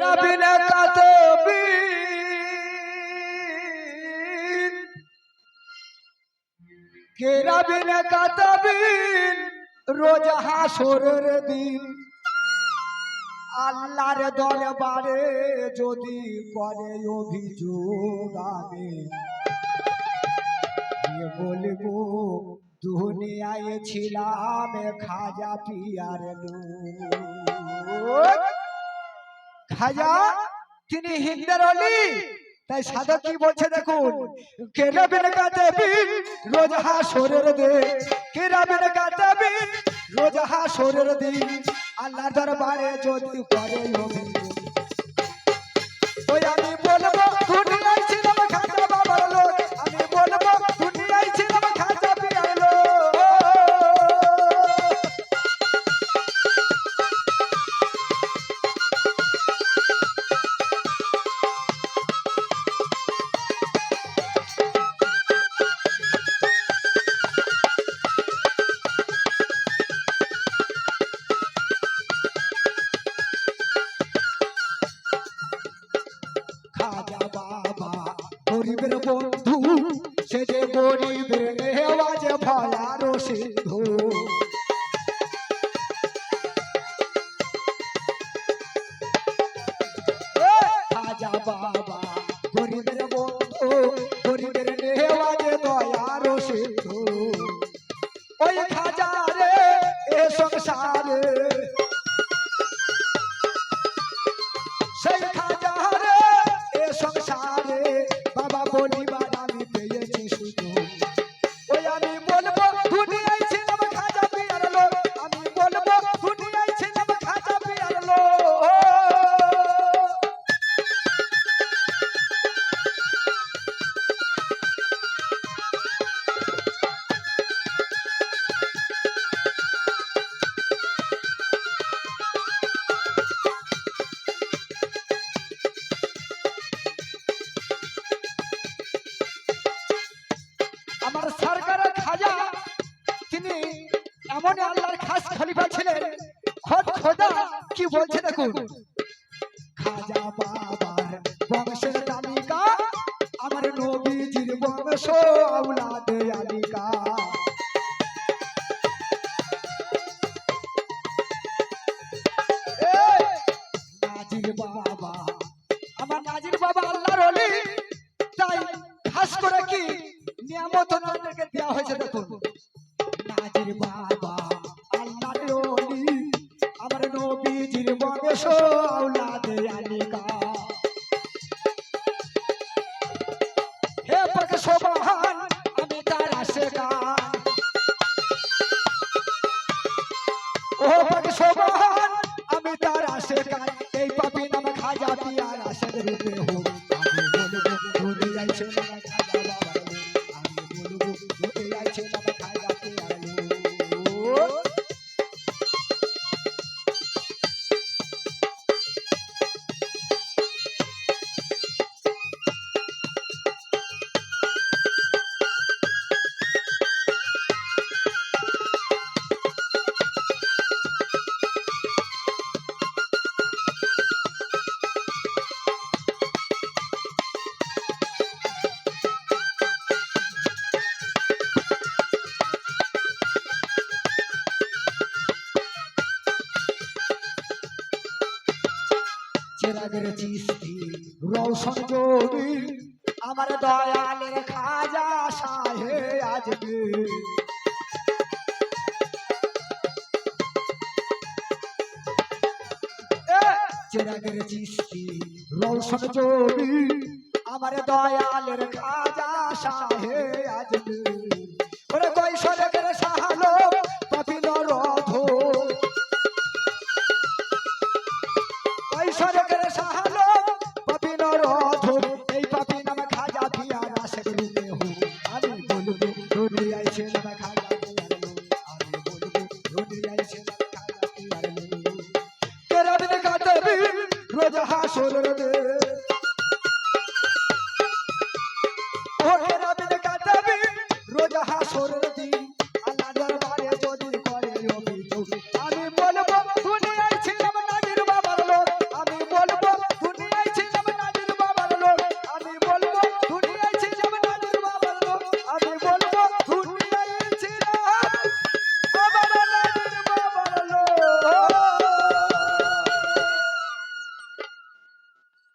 রবিন কাতবিন কে রবিন কাতবিন রোজ হাসরের দিন। আল্লাহর দরবারে যদি করে অভিযোগ আমি বলব, দুনিয়ায় ছিলাম খাজা পিয়ার লোক। খাজা তিনি হিন্দের অলি। তাই সাদা কি বলছে দেখুন? কেরাবের কাতে বিন রোজ হাসরের দে কাতে বিন রোজ হাসরের দিন। আল্লাহ দরবারে যদি করে বন্ধু সে যে গরিবের নেওয়াজ ভয়ার সিন্ধু এ, খাজা বাবা গরিবের বন্ধু গরিবের নেওয়াজ দয়ার সিন্ধু ওই খাজা রে এ সংসারে বাবা আমার সরকারের খাজা। তিনি এমন আল্লাহর খাস খলিফা ছিলেন। খোদ খোদা, কি বলছে দেখুন? খাজা বাবার বংশের তালিকা, আমার নবীজির বংশ আউলাদে আলিকা। নাজির বাবা, আমার নাজির বাবা আল্লাহর অলি, তাই খাস করে কি নিয়ামত ওনাদেরকে দেওয়া হয়েছে দেখুন নাজির বাবা আল্লাহর অলি আমার নবীজির বংশ আওলাদে আলিকা হে পাক সোবাহান আমি তার আশেকান ও পাক সোবাহান আমি তার আশেকান এই পাপি নাম খাজা পিয়ার আশেক রূপে হোক আমি বলব ঘুরে যাইছে নাম চেরাগের চিস্তি রৌশন জমি আমার দয়ালের খাজা সাহে আজকে। চেরাগের চিস্তি রৌশন জমি আমার দয়ালের খাজা সাহে আজকে। ঐশ্বরকের সাহালো পাপিন রথ এই পাপি নাম খাজা কাতবি রোজ হাসর দে ও কেরাবিন কাতবি রোজ হাসর দি